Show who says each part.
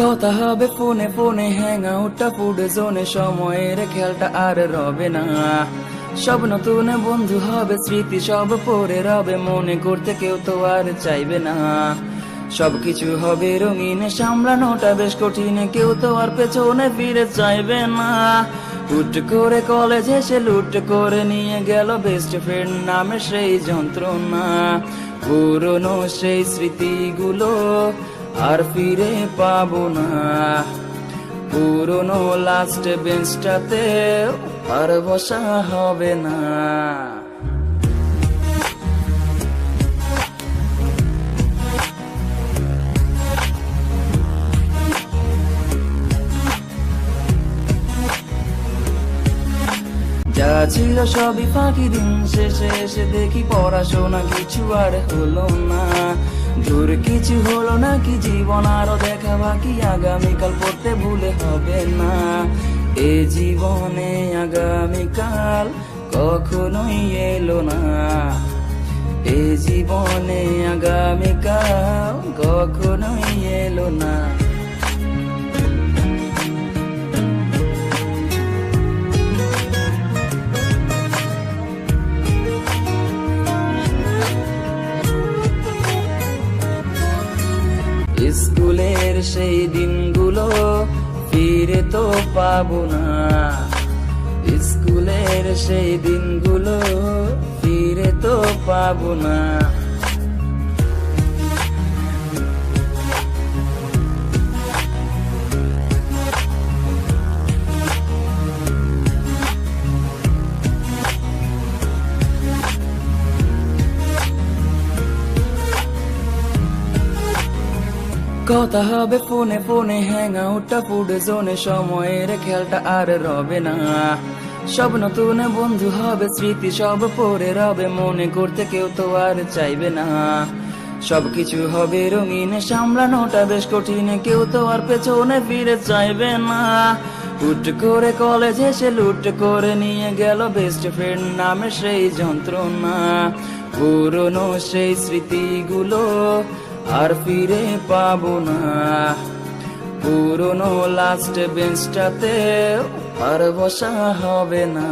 Speaker 1: কথা হবে, ফোনে ফোনে হ্যাং আউটটা ফুড জোনে, সময়ের খেয়ালটা আর রবে না। সব নতুন বন্ধু হবে, স্মৃতি সব পরে রবে, মনে করতে কেউ তো আর চাইবে না। সবকিছু হবে রঙিন, সামলানোটা বেশ কঠিন, কেউ তো আর পেছনে ফিরে চাইবে না। হুট করে কলেজ এসে লুট করে নিয়ে গেল বেস্ট ফ্রেন্ড নামে সেই যন্ত্রণা। পুরনো সেই স্মৃতিগুলো আর ফিরে পাবো না। পুরনো লাস্ট বেঞ্চটাতে আর বসা হবে না। ছিল সবই ফাঁকি দিন শেষে এসে দেখি পড়াশোনা কিছু আর হলো না। দূর কিছু হলো না কি জীবন আরও দেখা বাকি, আগামীকাল পড়তে ভুলে হবে না। এ জীবনে আগামীকাল কখনোই এলো না। এ জীবনে আগামীকাল কখনোই এলো না। স্কুলের সেই দিনগুলো ফিরে তো পাবো না। স্কুলের সেই দিনগুলো ফিরে তো পাবো না। কথা হবে, ফোনে ফোনে হ্যাং আউটটা জোনে সময়ের খেয়ালটা আর রবে না। সব নতুন বন্ধু হবে, স্মৃতি সব পরে রবে। মনে করতে কেউ তো আর চাইবে না। সবকিছু হবে রঙিন সামলানোটা বেশ কঠিন। কেউ তো আর পেছনে ফিরে চাইবে না। হুট করে কলেজ এসে লুট করে নিয়ে গেল বেস্ট ফ্রেন্ড নামে সেই যন্ত্রণা। পুরনো সেই স্মৃতিগুলো আর ফিরে পাবো না। পুরনো লাস্ট বেঞ্চটাতে আর বসা হবে না।